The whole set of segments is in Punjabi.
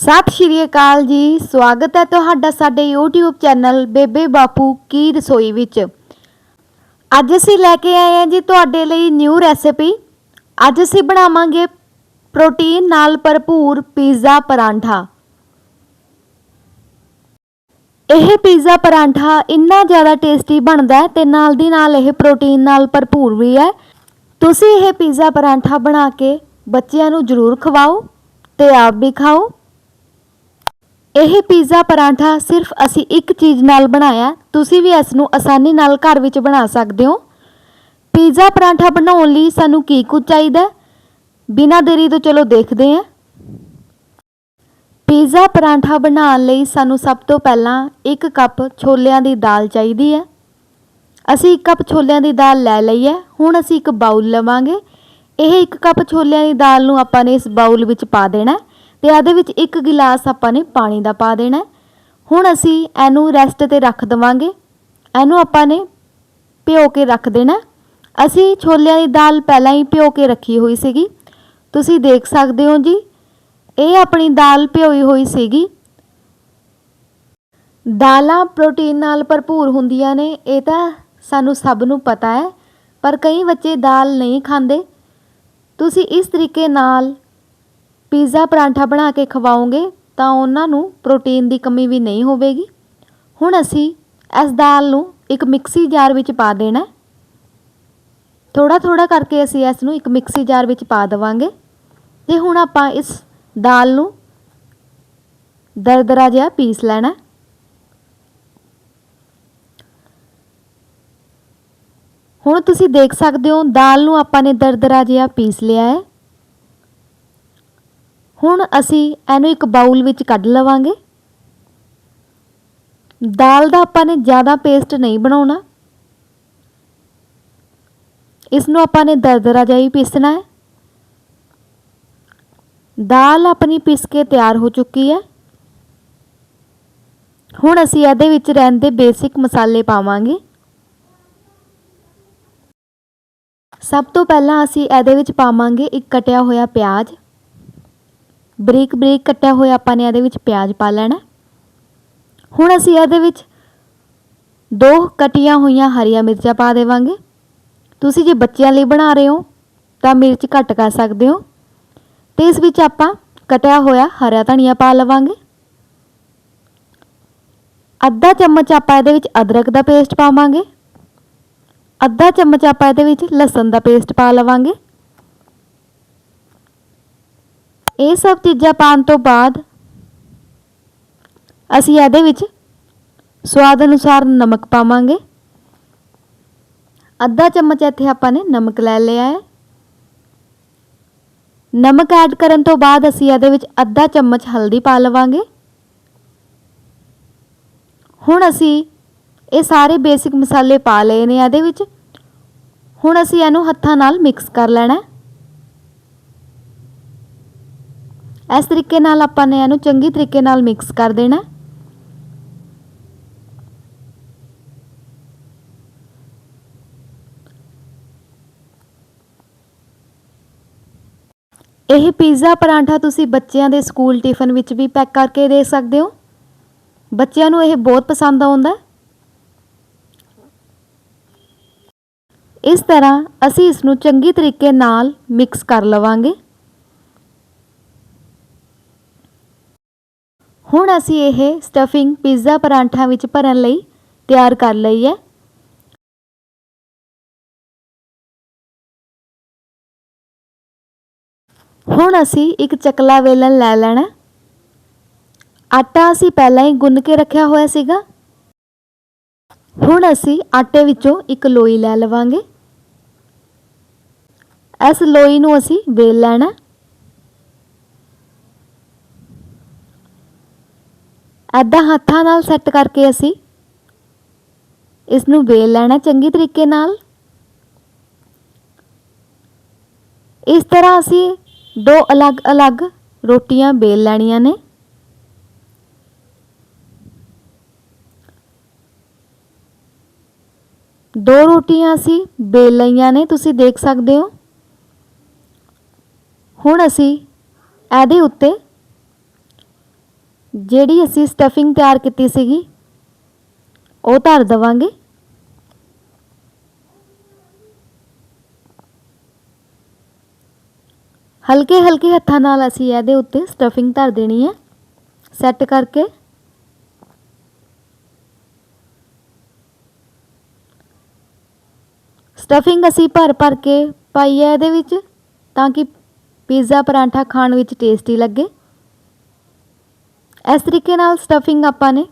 ਸਤਿ ਸ਼੍ਰੀ ਅਕਾਲ ਜੀ। ਸਵਾਗਤ ਹੈ ਤੁਹਾਡਾ ਸਾਡੇ YouTube ਚੈਨਲ ਬੇਬੇ ਬਾਪੂ ਕੀ ਰਸੋਈ ਵਿੱਚ। ਅੱਜ ਅਸੀਂ ਲੈ ਕੇ ਆਏ ਹਾਂ ਜੀ ਤੁਹਾਡੇ ਲਈ ਨਿਊ ਰੈਸਿਪੀ ਅੱਜ ਅਸੀਂ ਬਣਾਵਾਂਗੇ ਪ੍ਰੋਟੀਨ ਨਾਲ ਭਰਪੂਰ ਪੀਜ਼ਾ ਪਰਾਂਠਾ। ਇਹ ਪੀਜ਼ਾ ਪਰਾਂਠਾ ਇੰਨਾ ਜ਼ਿਆਦਾ ਟੇਸਟੀ ਬਣਦਾ ਹੈ ਤੇ ਨਾਲ ਦੀ ਨਾਲ ਇਹ ਪ੍ਰੋਟੀਨ ਨਾਲ ਭਰਪੂਰ ਵੀ ਹੈ। ਤੁਸੀਂ ਇਹ ਪੀਜ਼ਾ ਪਰਾਂਠਾ ਬਣਾ ਕੇ ਬੱਚਿਆਂ ਨੂੰ ਜ਼ਰੂਰ ਖਵਾਓ ਤੇ ਆਪ ਵੀ ਖਾਓ। ਇਹ ਪੀਜ਼ਾ ਪਰਾਂਠਾ ਸਿਰਫ ਅਸੀਂ ਇੱਕ ਚੀਜ਼ ਨਾਲ ਬਣਾਇਆ, ਤੁਸੀਂ ਵੀ ਇਸ ਨੂੰ ਆਸਾਨੀ ਨਾਲ ਘਰ ਵਿੱਚ ਬਣਾ ਸਕਦੇ ਹੋ। ਪੀਜ਼ਾ ਪਰਾਂਠਾ ਬਣਾਉਣ ਲਈ ਸਾਨੂੰ ਕੀ ਕੁਝ ਚਾਹੀਦਾ ਬਿਨਾਂ ਦੇਰੀ ਤੋਂ ਚਲੋ ਦੇਖਦੇ ਹਾਂ। ਪੀਜ਼ਾ ਪਰਾਂਠਾ ਬਣਾਉਣ ਲਈ ਸਾਨੂੰ ਸਭ ਤੋਂ ਪਹਿਲਾਂ 1 ਕੱਪ ਛੋਲਿਆਂ ਦੀ ਦਾਲ ਚਾਹੀਦੀ ਹੈ। ਅਸੀਂ 1 ਕੱਪ ਛੋਲਿਆਂ ਦੀ ਦਾਲ ਲੈ ਲਈ ਹੈ, ਹੁਣ ਅਸੀਂ ਇੱਕ ਬਾਉਲ ਲਵਾਂਗੇ। ਇਹ 1 ਕੱਪ ਛੋਲਿਆਂ ਦੀ ਦਾਲ ਨੂੰ ਆਪਾਂ ਨੇ ਇਸ ਬਾਉਲ ਵਿੱਚ ਪਾ ਦੇਣਾ ਹੈ। ਤੇ ਇਹਦੇ ਵਿੱਚ ਇੱਕ ਗਿਲਾਸ ਆਪਾਂ ਨੇ ਪਾਣੀ ਦਾ ਪਾ ਦੇਣਾ ਹੁਣ ਅਸੀਂ ਇਹਨੂੰ ਰੈਸਟ ਤੇ ਰੱਖ ਦਵਾਂਗੇ। ਇਹਨੂੰ ਆਪਾਂ ਨੇ ਭਿਓ ਕੇ ਰੱਖ ਦੇਣਾ ਅਸੀਂ ਛੋਲਿਆਂ ਦੀ ਦਾਲ ਪਹਿਲਾਂ ਹੀ ਭਿਓ ਕੇ ਰੱਖੀ ਹੋਈ ਸੀਗੀ। ਤੁਸੀਂ ਦੇਖ ਸਕਦੇ ਹੋ ਜੀ, ਇਹ ਆਪਣੀ ਦਾਲ ਭਿਓਈ ਹੋਈ ਸੀਗੀ। ਦਾਲਾਂ ਪ੍ਰੋਟੀਨ ਨਾਲ ਭਰਪੂਰ ਹੁੰਦੀਆਂ ਨੇ, ਇਹ ਤਾਂ ਸਾਨੂੰ ਸਭ ਨੂੰ ਪਤਾ ਹੈ, ਪਰ ਕਈ ਬੱਚੇ ਦਾਲ ਨਹੀਂ ਖਾਂਦੇ। ਤੁਸੀਂ ਇਸ ਤਰੀਕੇ ਨਾਲ ਪੀਜ਼ਾ ਪਰਾਂਠਾ ਬਣਾ ਕੇ ਖਵਾਓਗੇ ਤਾਂ ਉਹਨਾਂ ਨੂੰ ਪ੍ਰੋਟੀਨ ਦੀ ਕਮੀ ਵੀ ਨਹੀਂ ਹੋਵੇਗੀ। ਹੁਣ ਅਸੀਂ ਇਸ ਦਾਲ ਨੂੰ ਇੱਕ ਮਿਕਸੀ ਜਾਰ ਵਿੱਚ ਪਾ ਦੇਣਾ ਹੈ। ਥੋੜਾ ਥੋੜਾ ਕਰਕੇ ਅਸੀਂ ਇਸ ਨੂੰ ਇੱਕ ਮਿਕਸੀ ਜਾਰ ਵਿੱਚ ਪਾ ਦੇਵਾਂਗੇ। ਤੇ ਹੁਣ ਆਪਾਂ ਇਸ ਦਾਲ ਨੂੰ ਦਰਦਰਾ ਜਿਹਾ ਪੀਸ ਲੈਣਾ ਹੁਣ ਤੁਸੀਂ ਦੇਖ ਸਕਦੇ ਹੋ ਦਾਲ ਨੂੰ ਆਪਾਂ ਨੇ ਦਰਦਰਾ ਜਿਹਾ ਪੀਸ ਲਿਆ ਹੈ। ਹੁਣ ਅਸੀਂ ਇਹਨੂੰ ਇੱਕ ਬਾਉਲ ਵਿੱਚ ਕੱਢ ਲਵਾਂਗੇ। ਦਾਲ ਦਾ ਆਪਾਂ ਨੇ ਜ਼ਿਆਦਾ ਪੇਸਟ ਨਹੀਂ ਬਣਾਉਣਾ। ਇਸ ਨੂੰ ਆਪਾਂ ਨੇ ਦਰਦਰਾ ਜਿਹਾ ਹੀ ਪੀਸਣਾ ਹੈ। ਦਾਲ ਆਪਣੀ ਪਿਸ ਕੇ ਤਿਆਰ ਹੋ ਚੁੱਕੀ ਹੈ। ਹੁਣ ਅਸੀਂ ਇਹਦੇ ਵਿੱਚ ਰਹਿੰਦੇ ਬੇਸਿਕ ਮਸਾਲੇ ਪਾਵਾਂਗੇ। ਸਭ ਤੋਂ ਪਹਿਲਾਂ ਅਸੀਂ ਇਹਦੇ ਵਿੱਚ ਪਾਵਾਂਗੇ ਇੱਕ ਕਟਿਆ ਹੋਇਆ ਪਿਆਜ਼। ਬਰੀਕ ਬਰੀਕ ਕੱਟਿਆ ਹੋਇਆ ਆਪਾਂ ਨੇ ਇਹਦੇ ਵਿੱਚ ਪਿਆਜ਼ ਪਾ ਲੈਣਾ। ਹੁਣ ਅਸੀਂ ਇਹਦੇ ਵਿੱਚ ਦੋ ਕਟੀਆਂ ਹੋਈਆਂ ਹਰੀਆਂ ਮਿਰਚਾਂ ਪਾ ਦੇਵਾਂਗੇ। ਤੁਸੀਂ ਜੇ ਬੱਚਿਆਂ ਲਈ ਬਣਾ ਰਹੇ ਹੋ, ਤਾਂ ਮਿਰਚ ਘੱਟ ਕਰ ਸਕਦੇ ਹੋ। ਤੇ ਇਸ ਵਿੱਚ ਆਪਾਂ ਕਟਿਆ ਹੋਇਆ ਹਰਾ ਧਨੀਆ ਪਾ ਲਵਾਂਗੇ। ਅੱਧਾ ਚਮਚ ਆਪਾਂ ਇਹਦੇ ਵਿੱਚ ਅਦਰਕ ਦਾ ਪੇਸਟ ਪਾਵਾਂਗੇ। ਅੱਧਾ ਚਮਚ ਆਪਾਂ ਇਹਦੇ ਵਿੱਚ ਲਸਣ ਦਾ ਪੇਸਟ ਪਾ ਲਵਾਂਗੇ। ਇਹ ਸਭ ਚੀਜ਼ਾਂ ਪਾਉਣ ਤੋਂ ਬਾਅਦ ਅਸੀਂ ਇਹਦੇ ਵਿੱਚ ਸਵਾਦ ਅਨੁਸਾਰ ਨਮਕ ਪਾਵਾਂਗੇ। ਅੱਧਾ ਚਮਚ ਇੱਥੇ ਆਪਾਂ ਨੇ ਨਮਕ ਲੈ ਲਿਆ ਹੈ। ਨਮਕ ਐਡ ਕਰਨ ਤੋਂ ਬਾਅਦ ਅਸੀਂ ਇਹਦੇ ਵਿੱਚ ਅੱਧਾ ਚਮਚ ਹਲਦੀ ਪਾ ਲਵਾਂਗੇ। ਹੁਣ ਅਸੀਂ ਇਹ ਸਾਰੇ ਬੇਸਿਕ ਮਸਾਲੇ ਪਾ ਲਏ ਨੇ ਇਹਦੇ ਵਿੱਚ। ਹੁਣ ਅਸੀਂ ਇਹਨੂੰ ਹੱਥਾਂ ਨਾਲ ਮਿਕਸ ਕਰ ਲੈਣਾ ਹੈ। ਇਸ ਤਰੀਕੇ ਨਾਲ ਆਪਾਂ ਨੇ ਇਹਨੂੰ ਚੰਗੀ ਤਰੀਕੇ ਨਾਲ ਮਿਕਸ ਕਰ ਦੇਣਾ। ਇਹ ਪੀਜ਼ਾ ਪਰਾਂਠਾ ਤੁਸੀਂ ਬੱਚਿਆਂ ਦੇ ਸਕੂਲ ਟਿਫਨ ਵਿੱਚ ਵੀ ਪੈਕ ਕਰਕੇ ਦੇ ਸਕਦੇ ਹੋ। ਬੱਚਿਆਂ ਨੂੰ ਇਹ ਬਹੁਤ ਪਸੰਦ ਆਉਂਦਾ। ਇਸ ਤਰ੍ਹਾਂ ਅਸੀਂ ਇਸ ਨੂੰ ਚੰਗੀ ਤਰੀਕੇ ਨਾਲ ਮਿਕਸ ਕਰ ਲਵਾਂਗੇ। ਹੁਣ ਅਸੀਂ ਇਹ ਸਟਫਿੰਗ ਪੀਜ਼ਾ ਪਰਾਂਠਾ ਵਿੱਚ ਭਰਨ ਲਈ ਤਿਆਰ ਕਰ ਲਈ ਹੈ। ਹੁਣ ਅਸੀਂ ਇੱਕ ਚਕਲਾ ਵੇਲਣ ਲੈ ਲੈਣਾ ਆਟਾ ਅਸੀਂ ਪਹਿਲਾਂ ਹੀ ਗੁੰਨ ਕੇ ਰੱਖਿਆ ਹੋਇਆ ਸੀਗਾ। ਹੁਣ ਅਸੀਂ ਆਟੇ ਵਿੱਚੋਂ ਇੱਕ ਲੋਈ ਲੈ ਲਵਾਂਗੇ। ਇਸ ਲੋਈ ਨੂੰ ਅਸੀਂ ਵੇਲ ਲੈਣਾ ਐਦਾਂ ਹੱਥਾਂ ਨਾਲ ਸੈੱਟ ਕਰਕੇ ਅਸੀਂ ਇਸ ਨੂੰ ਵੇਲ ਲੈਣਾ ਚੰਗੀ ਤਰੀਕੇ ਨਾਲ। ਇਸ ਤਰ੍ਹਾਂ ਅਸੀਂ ਦੋ ਅਲੱਗ-ਅਲੱਗ ਰੋਟੀਆਂ ਵੇਲ ਲੈਣੀਆਂ ਨੇ। ਦੋ ਰੋਟੀਆਂ ਅਸੀਂ ਵੇਲ ਲਈਆਂ ਨੇ, ਤੁਸੀਂ ਦੇਖ ਸਕਦੇ ਹੋ। ਹੁਣ ਅਸੀਂ ਇਹਦੇ ਉੱਤੇ ਜਿਹੜੀ ਅਸੀਂ ਸਟਫਿੰਗ ਤਿਆਰ ਕੀਤੀ ਸੀਗੀ, ਉਹ ਧਰ ਦੇਵਾਂਗੇ। ਹਲਕੇ ਹਲਕੇ ਹੱਥਾਂ ਨਾਲ ਅਸੀਂ ਇਹਦੇ ਉੱਤੇ ਸਟਫਿੰਗ ਧਰ ਦੇਣੀ ਹੈ। ਸੈੱਟ ਕਰਕੇ। ਸਟਫਿੰਗ ਅਸੀਂ ਭਰ ਭਰ ਕੇ ਪਾਈ ਹੈ ਇਹਦੇ ਵਿੱਚ, ਤਾਂ ਕਿ ਪੀਜ਼ਾ ਪਰਾਂਠਾ ਖਾਣ ਵਿੱਚ ਟੇਸਟੀ ਲੱਗੇ। ਇਸ ਤਰੀਕੇ ਨਾਲ ਸਟਫਿੰਗ ਆਪਾਂ ਨੇ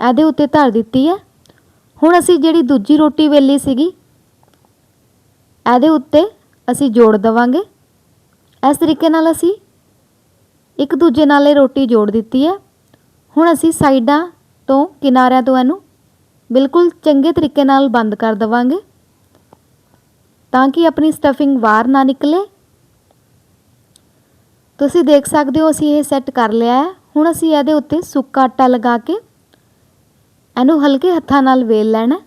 ਇਹਦੇ ਉੱਤੇ ਧਰ ਦਿੱਤੀ ਹੈ। ਹੁਣ ਅਸੀਂ ਜਿਹੜੀ ਦੂਜੀ ਰੋਟੀ ਵੇਲੀ ਸੀਗੀ, ਇਹਦੇ ਉੱਤੇ ਅਸੀਂ ਜੋੜ ਦਵਾਂਗੇ। ਇਸ ਤਰੀਕੇ ਨਾਲ ਅਸੀਂ ਇੱਕ ਦੂਜੇ ਨਾਲ ਇਹ ਰੋਟੀ ਜੋੜ ਦਿੱਤੀ ਹੈ। ਹੁਣ ਅਸੀਂ ਸਾਈਡਾਂ ਤੋਂ, ਕਿਨਾਰਿਆਂ ਤੋਂ ਇਹਨੂੰ ਬਿਲਕੁਲ ਚੰਗੇ ਤਰੀਕੇ ਨਾਲ ਬੰਦ ਕਰ ਦਵਾਂਗੇ ਤਾਂ ਕਿ ਆਪਣੀ ਸਟਫਿੰਗ ਬਾਹਰ ਨਾ ਨਿਕਲੇ। ਤੁਸੀਂ ਦੇਖ ਸਕਦੇ ਹੋ ਅਸੀਂ ਇਹ ਸੈੱਟ ਕਰ ਲਿਆ ਹੈ। ਹੁਣ ਅਸੀਂ ਇਹਦੇ ਉੱਤੇ ਸੁੱਕਾ ਆਟਾ ਲਗਾ ਕੇ ਇਹਨੂੰ ਹਲਕੇ ਹੱਥਾਂ ਨਾਲ ਵੇਲ ਲੈਣਾ।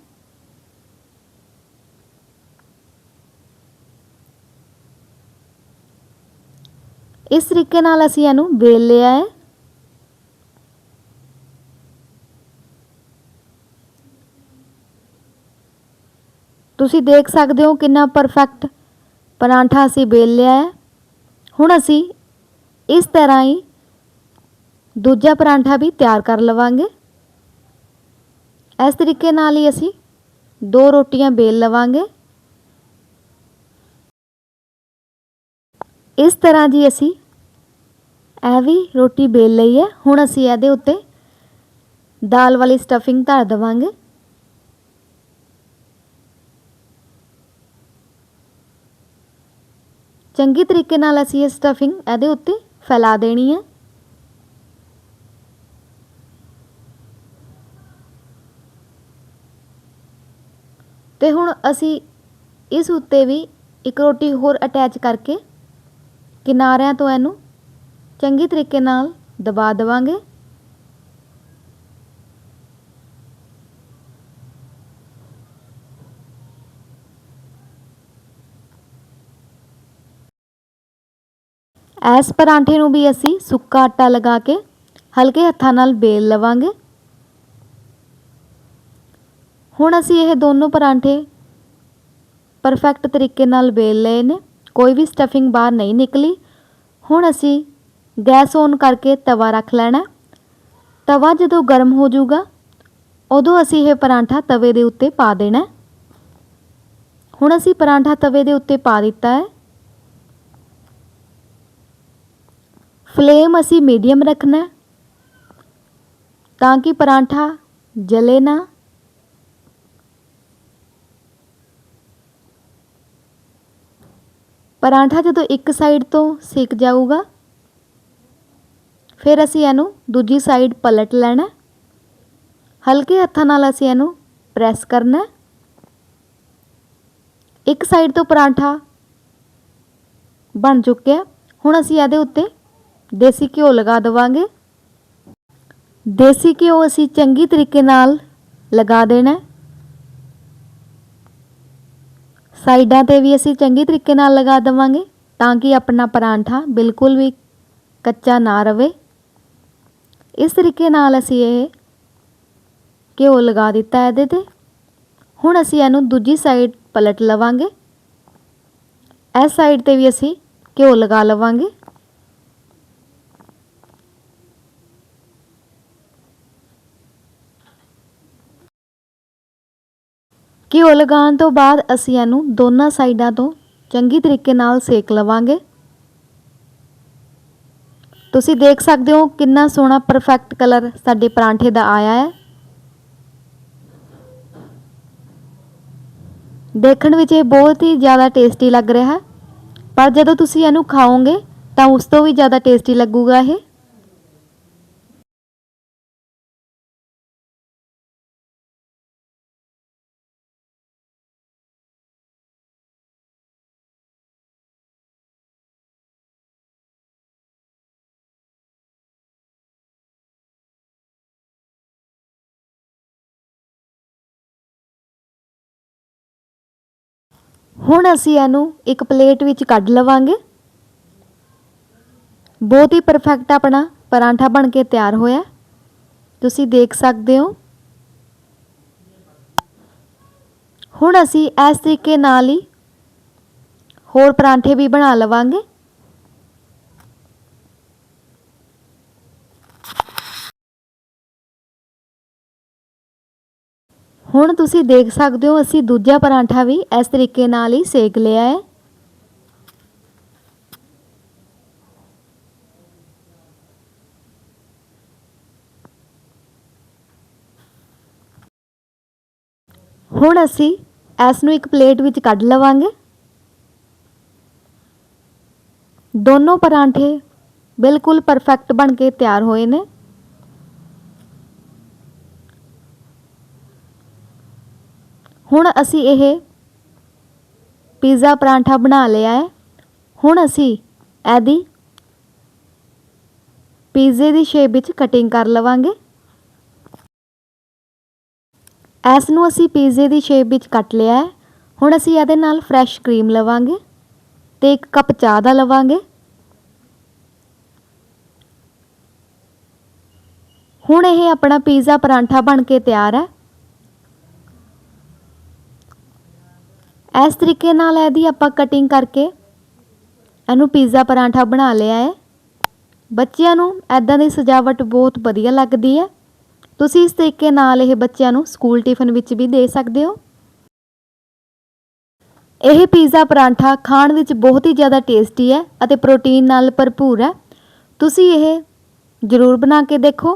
ਇਸ ਤਰੀਕੇ ਨਾਲ ਅਸੀਂ ਇਹਨੂੰ ਵੇਲ ਲਿਆ ਹੈ। ਤੁਸੀਂ ਦੇਖ ਸਕਦੇ ਹੋ ਕਿੰਨਾ ਪਰਫੈਕਟ ਪਰਾਂਠਾ ਅਸੀਂ ਵੇਲ ਲਿਆ ਹੈ। ਹੁਣ ਅਸੀਂ ਇਸ ਤਰ੍ਹਾਂ ਹੀ ਦੂਜਾ ਪਰਾਂਠਾ ਵੀ ਤਿਆਰ ਕਰ ਲਵਾਂਗੇ। ਇਸ ਤਰੀਕੇ ਨਾਲ ਹੀ ਅਸੀਂ ਦੋ ਰੋਟੀਆਂ ਬੇਲ ਲਵਾਂਗੇ। ਇਸ ਤਰ੍ਹਾਂ ਜੀ ਅਸੀਂ ਇਹ ਵੀ ਰੋਟੀ ਬੇਲ ਲਈ ਹੈ। ਹੁਣ ਅਸੀਂ ਇਹਦੇ ਉੱਤੇ ਦਾਲ ਵਾਲੀ ਸਟਫਿੰਗ ਧਰ ਦੇਵਾਂਗੇ। ਚੰਗੀ ਤਰੀਕੇ ਨਾਲ ਅਸੀਂ ਇਹ ਸਟਫਿੰਗ ਇਹਦੇ ਉੱਤੇ ਫੈਲਾ ਦੇਣੀ ਹੈ। ਅਤੇ ਹੁਣ ਅਸੀਂ ਇਸ ਉੱਤੇ ਵੀ ਇੱਕ ਰੋਟੀ ਹੋਰ ਅਟੈਚ ਕਰਕੇ ਕਿਨਾਰਿਆਂ ਤੋਂ ਇਹਨੂੰ ਚੰਗੀ ਤਰੀਕੇ ਨਾਲ ਦਬਾ ਦੇਵਾਂਗੇ। ਇਸ ਪਰਾਂਠੇ ਨੂੰ ਵੀ ਅਸੀਂ ਸੁੱਕਾ ਆਟਾ ਲਗਾ ਕੇ ਹਲਕੇ ਹੱਥਾਂ ਨਾਲ ਬੇਲ ਲਵਾਂਗੇ। ਹੁਣ ਅਸੀਂ ਇਹ ਦੋਨੋਂ ਪਰਾਂਠੇ ਪਰਫੈਕਟ ਤਰੀਕੇ ਨਾਲ ਬੇਲ ਲਏ ਨੇ। ਕੋਈ ਵੀ ਸਟਫਿੰਗ ਬਾਹਰ ਨਹੀਂ ਨਿਕਲੀ। ਹੁਣ ਅਸੀਂ ਗੈਸ ਔਨ ਕਰਕੇ ਤਵਾ ਰੱਖ ਲੈਣਾ। ਤਵਾ ਜਦੋਂ ਗਰਮ ਹੋ ਜਾਊਗਾ, ਉਦੋਂ ਅਸੀਂ ਇਹ ਪਰਾਂਠਾ ਤਵੇ ਦੇ ਉੱਤੇ ਪਾ ਦੇਣਾ। ਹੁਣ ਅਸੀਂ ਪਰਾਂਠਾ ਤਵੇ ਦੇ ਉੱਤੇ ਪਾ ਦਿੱਤਾ ਹੈ। ਫਲੇਮ ਅਸੀਂ ਮੀਡੀਅਮ ਰੱਖਣਾ ਤਾਂ ਕਿ ਪਰਾਂਠਾ ਜਲੇ ਨਾ। ਪਰਾਂਠਾ ਜਦੋਂ ਇੱਕ ਸਾਈਡ ਤੋਂ ਸਿੱਕ ਜਾਊਗਾ, ਫਿਰ ਅਸੀਂ ਇਹਨੂੰ ਦੂਜੀ ਸਾਈਡ ਪਲਟ ਲੈਣਾ ਹਲਕੇ ਹੱਥਾਂ ਨਾਲ ਅਸੀਂ ਇਹਨੂੰ ਪ੍ਰੈਸ ਕਰਨਾ ਇੱਕ ਸਾਈਡ ਤੋਂ ਪਰਾਂਠਾ ਬਣ ਚੁੱਕਿਆ ਹੁਣ ਅਸੀਂ ਇਹਦੇ ਉੱਤੇ ਦੇਸੀ ਘਿਓ ਲਗਾ ਦੇਵਾਂਗੇ। ਦੇਸੀ ਘਿਓ ਅਸੀਂ ਚੰਗੀ ਤਰੀਕੇ ਨਾਲ ਲਗਾ ਦੇਣਾ ਸਾਈਡਾਂ ਤੇ ਵੀ ਅਸੀਂ ਚੰਗੀ ਤਰੀਕੇ ਨਾਲ ਲਗਾ ਦੇਵਾਂਗੇ ਤਾਂ ਕਿ ਆਪਣਾ ਪਰਾਂਠਾ ਬਿਲਕੁਲ ਵੀ ਕੱਚਾ ਨਾ ਰਵੇ। ਇਸ ਤਰੀਕੇ ਨਾਲ ਅਸੀਂ ਇਹ ਘਿਓ ਲਗਾ ਦਿੱਤਾ ਇਹਦੇ ਤੇ। ਹੁਣ ਅਸੀਂ ਇਹਨੂੰ ਦੂਜੀ ਸਾਈਡ ਪਲਟ ਲਵਾਂਗੇ। ਇਸ ਸਾਈਡ ਤੇ ਵੀ ਅਸੀਂ ਘਿਓ ਲਗਾ ਲਵਾਂਗੇ। ਘਿਓ ਲਗਾਉਣ ਤੋਂ ਬਾਅਦ ਅਸੀਂ ਇਹਨੂੰ ਦੋਨਾਂ ਸਾਈਡਾਂ ਤੋਂ ਚੰਗੀ ਤਰੀਕੇ ਨਾਲ ਸੇਕ ਲਵਾਂਗੇ। ਤੁਸੀਂ ਦੇਖ ਸਕਦੇ ਹੋ ਕਿੰਨਾ ਸੋਹਣਾ ਪਰਫੈਕਟ ਕਲਰ ਸਾਡੇ ਪਰਾਂਠੇ ਦਾ ਆਇਆ ਹੈ। ਦੇਖਣ ਵਿੱਚ ਇਹ ਬਹੁਤ ਹੀ ਜ਼ਿਆਦਾ ਟੇਸਟੀ ਲੱਗ ਰਿਹਾ ਹੈ। ਪਰ ਜਦੋਂ ਤੁਸੀਂ ਇਹਨੂੰ ਖਾਓਗੇ ਤਾਂ ਉਸ ਤੋਂ ਵੀ ਜ਼ਿਆਦਾ ਟੇਸਟੀ ਲੱਗੂਗਾ ਇਹ। ਹੁਣ ਅਸੀਂ ਇਹਨੂੰ ਇੱਕ ਪਲੇਟ ਵਿੱਚ ਕੱਢ ਲਵਾਂਗੇ। ਬਹੁਤ ਹੀ ਪਰਫੈਕਟ ਆਪਣਾ ਪਰਾਂਠਾ ਬਣ ਕੇ ਤਿਆਰ ਹੋਇਆ। ਤੁਸੀਂ ਦੇਖ ਸਕਦੇ ਹੋ। ਹੁਣ ਅਸੀਂ ਇਸ ਤਰੀਕੇ ਨਾਲ ਹੀ ਹੋਰ ਪਰਾਂਠੇ ਵੀ ਬਣਾ ਲਵਾਂਗੇ। ਹੁਣ ਤੁਸੀਂ ਦੇਖ ਸਕਦੇ ਹੋ, ਅਸੀਂ ਦੂਜਾ ਪਰਾਂਠਾ ਵੀ ਇਸ ਤਰੀਕੇ ਨਾਲ ਹੀ ਸੇਕ ਲਿਆ ਹੈ। ਹੁਣ ਅਸੀਂ ਇਸ ਨੂੰ ਇੱਕ ਪਲੇਟ ਵਿੱਚ ਕੱਢ ਲਵਾਂਗੇ। ਦੋਨੋਂ ਪਰਾਂਠੇ ਬਿਲਕੁਲ ਪਰਫੈਕਟ ਬਣ ਕੇ ਤਿਆਰ ਹੋਏ ਨੇ। ਹੁਣ ਅਸੀਂ ਇਹ ਪੀਜ਼ਾ ਪਰਾਂਠਾ ਬਣਾ ਲਿਆ ਹੈ। ਹੁਣ ਅਸੀਂ ਇਹਦੀ ਪੀਜ਼ੇ ਦੀ ਸ਼ੇਪ ਵਿੱਚ ਕਟਿੰਗ ਕਰ ਲਵਾਂਗੇ। ਇਸ ਨੂੰ ਅਸੀਂ ਪੀਜ਼ੇ ਦੀ ਸ਼ੇਪ ਵਿੱਚ ਕੱਟ ਲਿਆ ਹੈ। ਹੁਣ ਅਸੀਂ ਇਹਦੇ ਨਾਲ ਫਰੈਸ਼ ਕਰੀਮ ਲਵਾਂਗੇ ਤੇ ਇੱਕ ਕੱਪ ਚਾਹ ਦਾ ਲਵਾਂਗੇ। ਹੁਣ ਇਹ ਆਪਣਾ ਪੀਜ਼ਾ ਪਰਾਂਠਾ ਬਣ ਕੇ ਤਿਆਰ ਹੈ। ਇਸ ਤਰੀਕੇ ਨਾਲ ਇਹਦੀ ਆਪਾਂ ਕਟਿੰਗ ਕਰਕੇ ਇਹਨੂੰ ਪੀਜ਼ਾ ਪਰਾਂਠਾ ਬਣਾ ਲਿਆ ਹੈ। ਬੱਚਿਆਂ ਨੂੰ ਐਦਾਂ ਦੀ ਸਜਾਵਟ ਬਹੁਤ ਵਧੀਆ ਲੱਗਦੀ ਹੈ। ਤੁਸੀਂ ਇਸ ਤਰੀਕੇ ਨਾਲ ਇਹ ਬੱਚਿਆਂ ਨੂੰ ਸਕੂਲ ਟਿਫਨ ਵਿੱਚ ਵੀ ਦੇ ਸਕਦੇ ਹੋ। ਇਹ ਪੀਜ਼ਾ ਪਰਾਂਠਾ ਖਾਣ ਵਿੱਚ ਬਹੁਤ ਹੀ ਜ਼ਿਆਦਾ ਟੇਸਟੀ ਹੈ ਅਤੇ ਪ੍ਰੋਟੀਨ ਨਾਲ ਭਰਪੂਰ ਹੈ। ਤੁਸੀਂ ਇਹ ਜ਼ਰੂਰ ਬਣਾ ਕੇ ਦੇਖੋ।